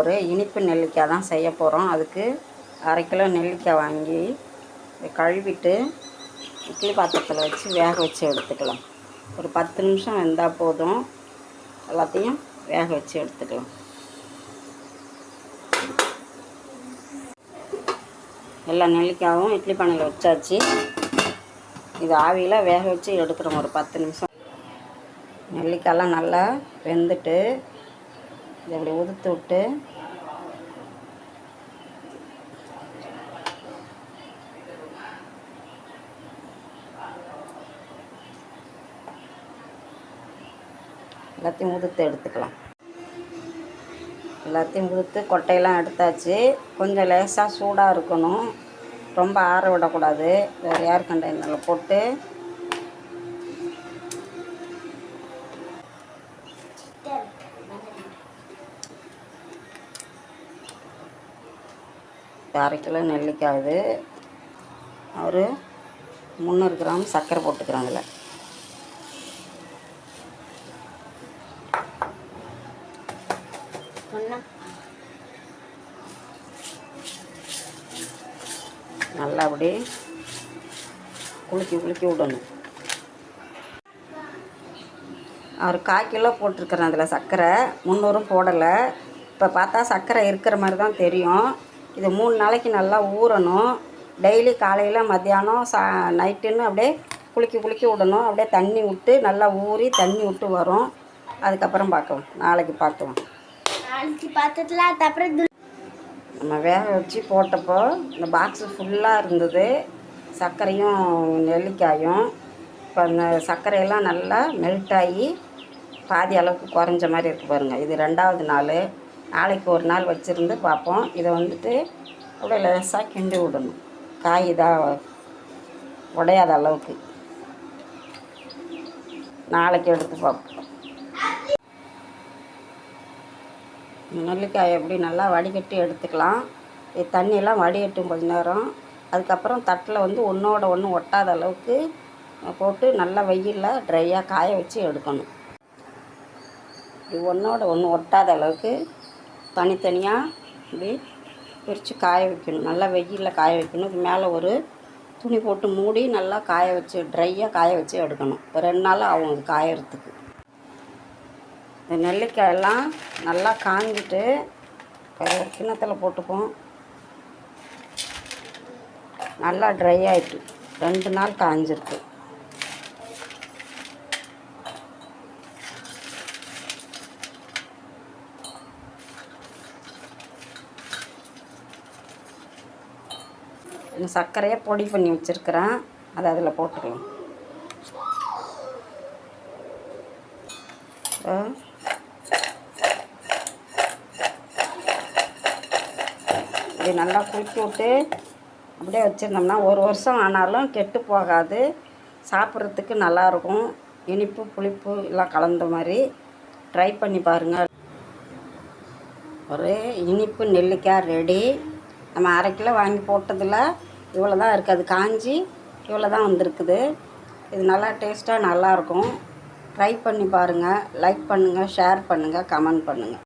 ஒரு இனிப்பு நெல்லிக்காய் தான் செய்ய போகிறோம் அதுக்கு அரை கிலோ நெல்லிக்காய் வாங்கி கழுவிட்டு இட்லி பாத்திரத்தில் வச்சு வேக வச்சு எடுத்துக்கலாம். ஒரு பத்து நிமிஷம் வெந்தால் போதும். எல்லாத்தையும் வேக வச்சு எடுத்துக்கலாம். எல்லா நெல்லிக்காயும் இட்லி பானையில் வச்சாச்சு. இது ஆவியில் வேக வச்சு எடுக்கிறோம் ஒரு பத்து நிமிஷம். நெல்லிக்காயெல்லாம் நல்லா வெந்துட்டு இதை அப்படி உதுத்து விட்டு எல்லாத்தையும் முதுத்து எடுத்துக்கலாம். எல்லாத்தையும் முதுத்து கொட்டையெல்லாம் எடுத்தாச்சு. கொஞ்சம் லேசாக சூடாக இருக்கணும். ரொம்ப ஆற விடக்கூடாது. வேறு ஏர் கண்டெய்னரில் போட்டு. அரை கிலோ நெல்லிக்காய் ஒரு முந்நூறு கிராம் சர்க்கரை போட்டுக்கிறோம் அதில். நல்லா அப்படியே குலுக்கி குலுக்கி விடணும். அவர் கால் கிலோ போட்டிருக்கிறேன் அதில் சர்க்கரை. முந்நூறும் போடலை. இப்போ பார்த்தா சர்க்கரை இருக்கிற மாதிரி தான் தெரியும். இது மூணு நாளைக்கு நல்லா ஊறணும். டெய்லி காலையில் மத்தியானம் சா நைட்டுன்னு அப்படியே குளிக்கி குளிக்கி விடணும். அப்படியே தண்ணி விட்டு நல்லா ஊறி தண்ணி விட்டு வரும். அதுக்கப்புறம் பார்க்கலாம். நாளைக்கு பார்க்கலாம். நாளைக்கு பார்த்ததுல அதுக்கப்புறம் நம்ம வேக வச்சு போட்டப்போ இந்த பாக்ஸு ஃபுல்லாக இருந்தது. சர்க்கரையும் நெல்லிக்காயும். இப்போ அந்த சர்க்கரையெல்லாம் நல்லா மெல்ட் ஆகி பாதி அளவுக்கு குறைஞ்ச மாதிரி இருக்குது பாருங்கள் இது ரெண்டாவது நாள். நாளைக்கு ஒரு நாள் வச்சுருந்து பார்ப்போம். இதை வந்துட்டு அப்படியே லேசாக கிண்டி விடணும். காய் இதாக உடையாத அளவுக்கு. நாளைக்கு எடுத்து பார்ப்போம். நெல்லிக்காயை எப்படி நல்லா வடிகட்டி எடுத்துக்கலாம். இது தண்ணியெல்லாம் வடிகட்டும் கொஞ்ச நேரம். அதுக்கப்புறம் தட்டில் வந்து ஒன்றோட ஒன்று ஒட்டாத அளவுக்கு போட்டு நல்லா வெயிலில் ட்ரையாக காய வச்சு எடுக்கணும். இப்படி ஒன்றோட ஒன்று ஒட்டாத அளவுக்கு தனித்தனியாக இப்படி பிரித்து காய வைக்கணும். நல்லா வெயிலில் காய வைக்கணும். இது மேலே ஒரு துணி போட்டு மூடி நல்லா காய வச்சு ட்ரையாக காய வச்சு எடுக்கணும். ரெண்டு நாள் ஆகும் அது காயறதுக்கு. இந்த நெல்லிக்காயெல்லாம் நல்லா காஞ்சிட்டு இப்போ கிண்ணத்தில் போட்டுப்போம். நல்லா ட்ரை ஆகிட்டு ரெண்டு நாள் காஞ்சிருக்கு. சர்க்கரையை பொடி பண்ணி வச்சுருக்கிறேன். அதை அதில் போட்டுக்கலாம். இப்படி நல்லா குலுக்கி விட்டு அப்படியே வச்சுருந்தோம்னா ஒரு வருஷம் ஆனாலும் கெட்டு போகாது. சாப்பிட்றதுக்கு நல்லாயிருக்கும். இனிப்பு புளிப்பு எல்லாம் கலந்த மாதிரி ட்ரை பண்ணி பாருங்கள் ஒரு இனிப்பு நெல்லிக்காய் ரெடி நம்ம அரை கிலோ வாங்கி போட்டதில் இவ்வளோ தான் இருக்குது அது காஞ்சி இவ்வளோ தான் வந்திருக்குது. இது நல்லா டேஸ்ட்டாக நல்லாயிருக்கும். ட்ரை பண்ணி பாருங்கள் லைக் பண்ணுங்கள் ஷேர் பண்ணுங்கள் கமெண்ட் பண்ணுங்கள்